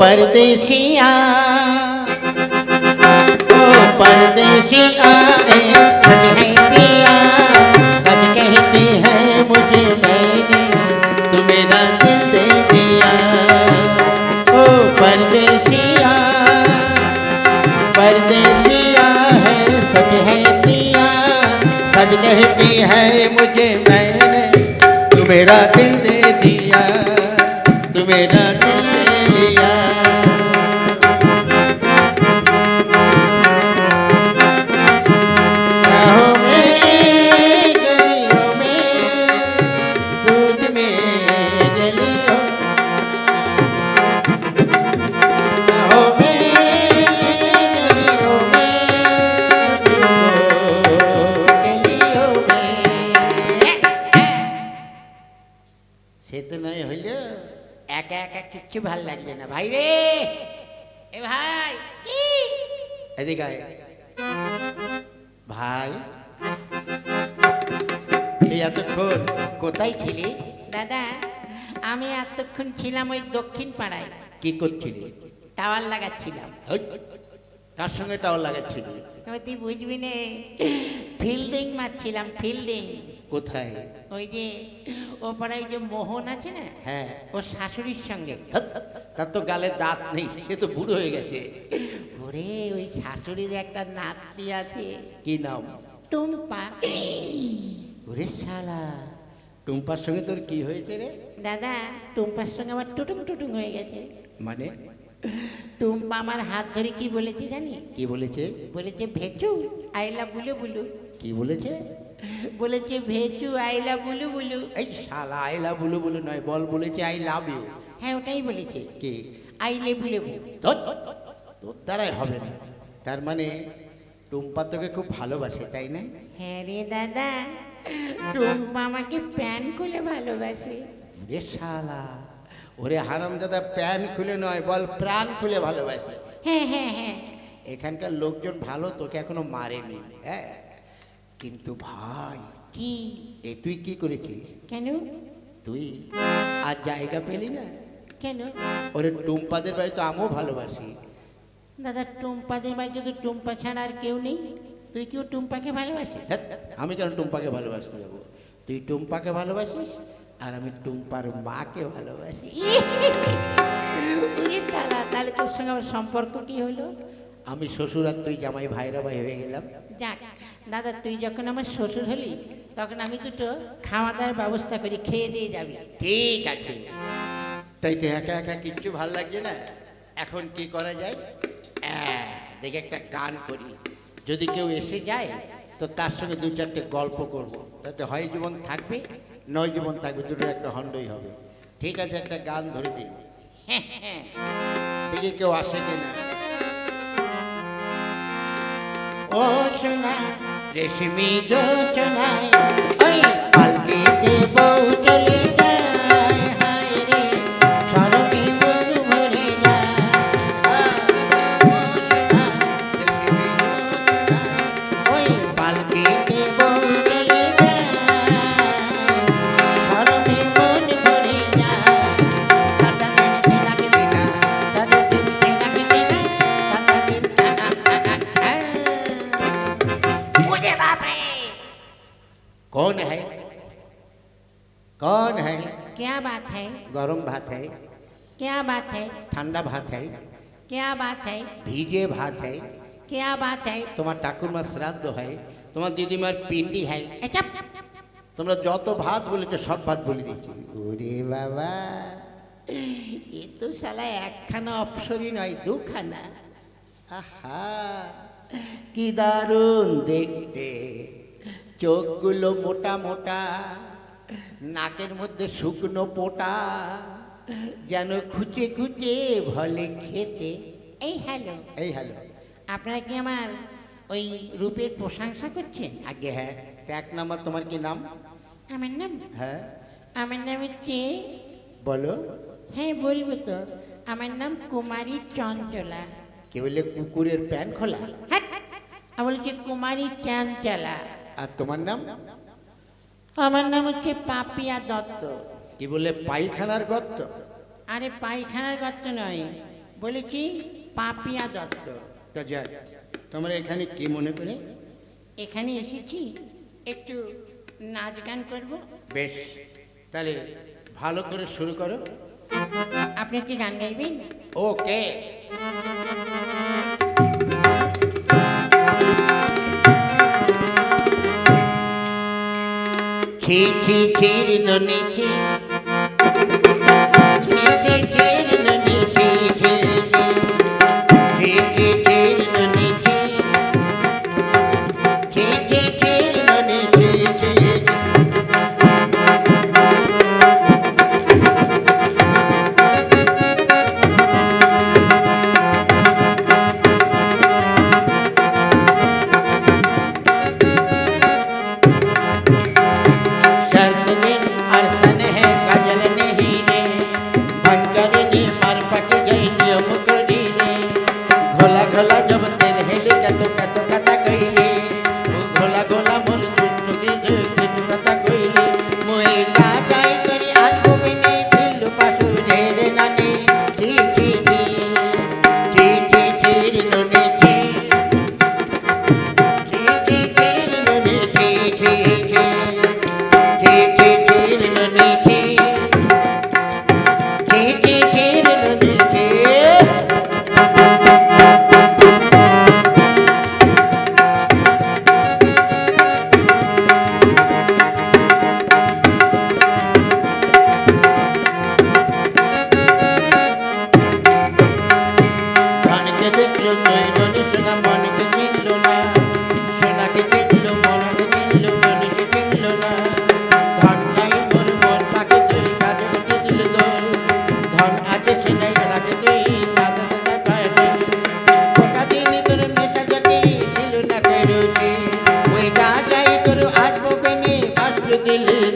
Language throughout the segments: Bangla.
परदेसिया ओ परदेसिया सच है कहती है मुझे मैंने तू मेरा दिल ओ परदेसिया परदेसिया है सच है कहती है मुझे কিচ্ছু ভালো লাগছে না। ভাই রে! এ ভাই! কি? এদিকে। ভাই? এতক্ষণ কোথায় ছিলি? দাদা আমি এতক্ষণ ছিলাম ওই দক্ষিণ পাড়ায়। কি করছিলি? টাওয়ার লাগাচ্ছিলাম। কার সঙ্গে টাওয়ার লাগাচ্ছিলি? তুই বুঝবি নে। ফিল্ডিং মারছিলাম ফিল্ডিং। কোথায়? ওই যে ও পাড়ায় যে মোহন আছে না হ্যাঁ। ও শাশুড়ির সঙ্গে। তার তো গালে দাঁত নেই সে তো বুড়ো হয়ে গেছে। ওরে ওই শাশুড়ির একটা নাতনি আছে। কি নাম? টুম্পা। ওরে শালা টুম্পার সঙ্গে তোর কি হয়েছে রে? দাদা টুম্পার সঙ্গে আমার টুটুং টুটুং হয়ে গেছে। মানে? টুম্পা আমার হাত ধরে কি বলেছে জানি? কি বলেছে? বলেছে ভেচু আইলা বুলু বুলু। কি বলেছে? বলেছে ভেচু আইলা বুলু বুলু। এই শালা আইলা বুলু বুলু নয় বল বলেছে আই লাভ ইউ হ্যাঁ ওটাই বলেছে। কি? আইলে বুলু বুলু। তোর তোর দ্বারাই হবে না। তার মানে টুম্পা তোকে খুব ভালোবাসে তাই না? হ্যাঁ রে দাদা টুম্পা আমাকে প্যান খুলে ভালোবাসে। ওরে শালা। ওরে হারাম দাদা প্যান খুলে নয় বল প্রাণ খুলে ভালোবাসে। হ্যাঁ হ্যাঁ হ্যাঁ। এখানকার লোকজন ভালো তোকে এখনও মারেনি। হ্যাঁ? কিন্তু ভাই কি? এ তুই কি করেছিস? কেন? তুই আর জায়গা পেলি না? কেন? ওরে টুম্পাদের বাড়ি তো আমিও ভালোবাসি। দাদা টুম্পাদের বাড়িতে তো টুম্পা ছাড়া আর কেউ নেই। তুই কেউ টুম্পাকে ভালোবাসিস? আমি কেন টুম্পাকে ভালোবাসতে যাব? তুই টুম্পাকে ভালোবাসিস? আর আমি টুম্পার মাকে ভালোবাসি। তাহলে তোর সঙ্গে আমার সম্পর্ক কি হলো আমি শ্বশুর আর তুই জামাই ভাইরা ভাই হয়ে গেলাম। যাক দাদা তুই যখন আমার শ্বশুর হলি তখন আমি দুটো খাওয়া দাওয়ার ব্যবস্থা করি খেয়ে দিয়ে যাবি। ঠিক আছে। তাই তো একা একা কিচ্ছু ভালো লাগছে না। এখন কি করা যায়? দেখে একটা গান করি। যদি কেউ এসে যায় তো তার সঙ্গে দু চারটে গল্প করব। তাতে হয় জীবন থাকবে। নয় জীবন থাকবে দুটো একটা হন্ডই হবে। ঠিক আছে, একটা গান ধরে দিই। হ্যাঁ হ্যাঁ দেখি কেউ আসে কিনা ও সোনা রেশমি যোচনায়, ওই পাল্টি कौन है कौन है क्या बात है गरम भात है क्या बात है ঠান্ডা ভাত है क्या बात है ভিজে ভাত है क्या बात है তোমার ঠাকুরমার শ্রাদ্ধ হয় তোমার দিদিমার পিন্ডি হয় ए, चुप তোমরা যত ভাত বলেছো সব ভাত বলে দিয়েছি ওরে বাবা এ তো শালা একখানা অপসরই নয় দুখানা আহা কি দারুণ দেখতে চোখগুলো মোটা মোটা নাকের মধ্যে শুকনো পোটা যেন খুঁচে খুঁচে ভলে খেতে। এই হ্যালো। এই হ্যালো। আপনারা কি আমার ওই রূপের প্রশংসা করছেন? আগে হ্যাঁ এক নাম্বার তোমার কি নাম? আমার নাম? হ্যাঁ। আমার নাম হচ্ছে বলো। হ্যাঁ বলব তো। আমার নাম কুমারী চঞ্চলা। কে বললে কুকুরের প্যান খোলা? হ্যাঁ আমি বলছি কুমারী চঞ্চলা। আর তোমার নাম? আমার নাম হচ্ছে পাপিয়া দত্ত। কি বলে পায়খানার গর্ত? আরে পায়খানার গর্ত নয় বলেছি পাপিয়া দত্ত। তা যাক তোমরা এখানে কি মনে করে? এখানে এসেছি একটু নাচ গান করব। বেশ তাহলে ভালো করে শুরু করো। আপনি কি গান গাইবেন? ওকে। Kitty, Katie, no need to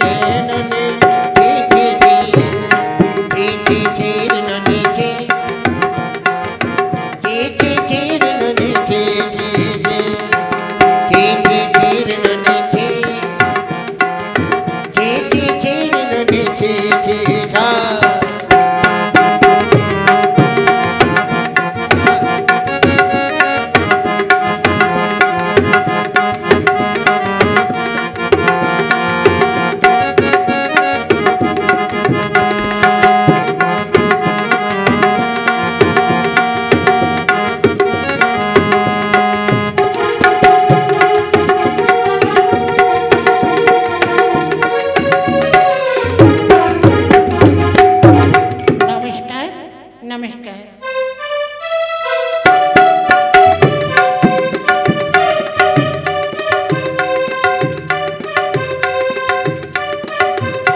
ne ne ne ne